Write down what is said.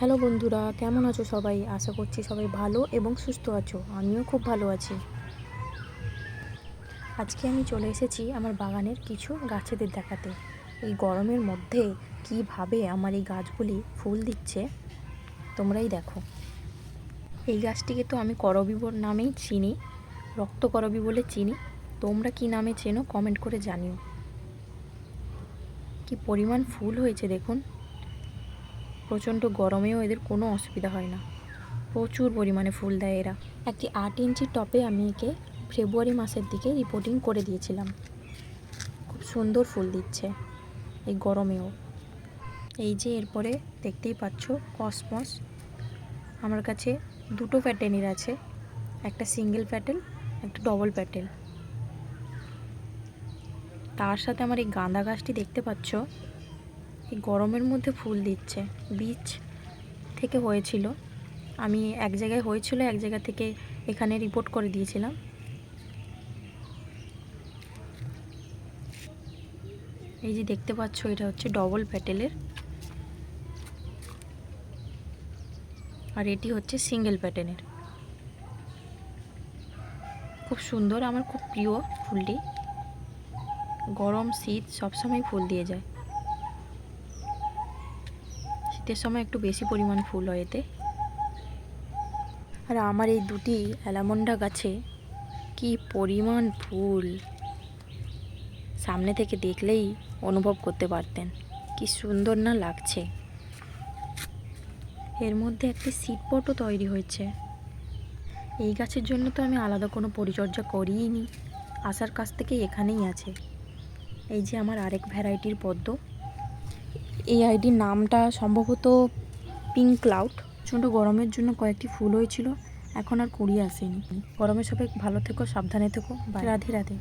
Hello বন্ধুরা, কেমন আছো সবাই? আশা করছি সবাই ভালো এবং সুস্থ আছো। আমিও খুব ভালো আছি। আজকে আমি চলে এসেছি আমার বাগানের কিছু গাছেদের দেখাতে। এই গরমের মধ্যে কীভাবে আমার এই গাছগুলি ফুল দিচ্ছে, তোমরাই দেখো। এই গাছটিকে তো আমি করবি নামেই চিনি, রক্ত করবি বলে চিনি। তোমরা কি নামে চেনো কমেন্ট করে জানিও। কি পরিমাণ ফুল হয়েছে দেখুন। প্রচণ্ড গরমেও এদের কোনো অসুবিধা হয় না। প্রচুর পরিমাণে ফুল দেয় এরা। একটি আট ইঞ্চি টপে আমি একে ফেব্রুয়ারি মাসের দিকে রিপোর্টিং করে দিয়েছিলাম। খুব সুন্দর ফুল দিচ্ছে এই গরমেও। এই যে এরপরে দেখতেই পাচ্ছ কসমস। আমার কাছে দুটো প্যাটেনের আছে, একটা সিঙ্গেল প্যাটেল, একটা ডবল প্যাটেল। তার সাথে আমার এই গাঁদা গাছটি দেখতে পাচ্ছ এই গরমের মধ্যে ফুল দিচ্ছে। বীজ থেকে হয়েছিল। আমি এক জায়গায় হয়েছিল, এক জায়গা থেকে এখানে রিপোর্ট করে দিয়েছিলাম। এই যে দেখতে পাচ্ছ, এটা হচ্ছে ডবল প্যাটেলের আর এটি হচ্ছে সিঙ্গেল প্যাটেনের খুব সুন্দর, আমার খুব প্রিয় ফুলটি। গরম শীত সবসময় ফুল দিয়ে যায়। শীতের সময় একটু বেশি পরিমাণ ফুল হয় এতে। আর আমার এই দুটি অ্যালামন্ডা গাছে কি পরিমাণ ফুল। সামনে থেকে দেখলেই অনুভব করতে পারতেন, কি সুন্দর না লাগছে। এর মধ্যে একটি সিটপটও তৈরি হয়েছে। এই গাছের জন্য তো আমি আলাদা কোনো পরিচর্যা করিই নি আসার কাছ থেকে এখানেই আছে। এই যে আমার আরেক ভ্যারাইটির পদ্ম। এই আইডির নামটা সম্ভবত পিঙ্ক ক্লাউড। প্রচণ্ড গরমের জন্য কয়েকটি ফুল হয়েছিল, এখন আর কুড়িয়ে আসেনি। গরমের সবাই ভালো থেকো, সাবধানে থেকো। রাধে রাধে।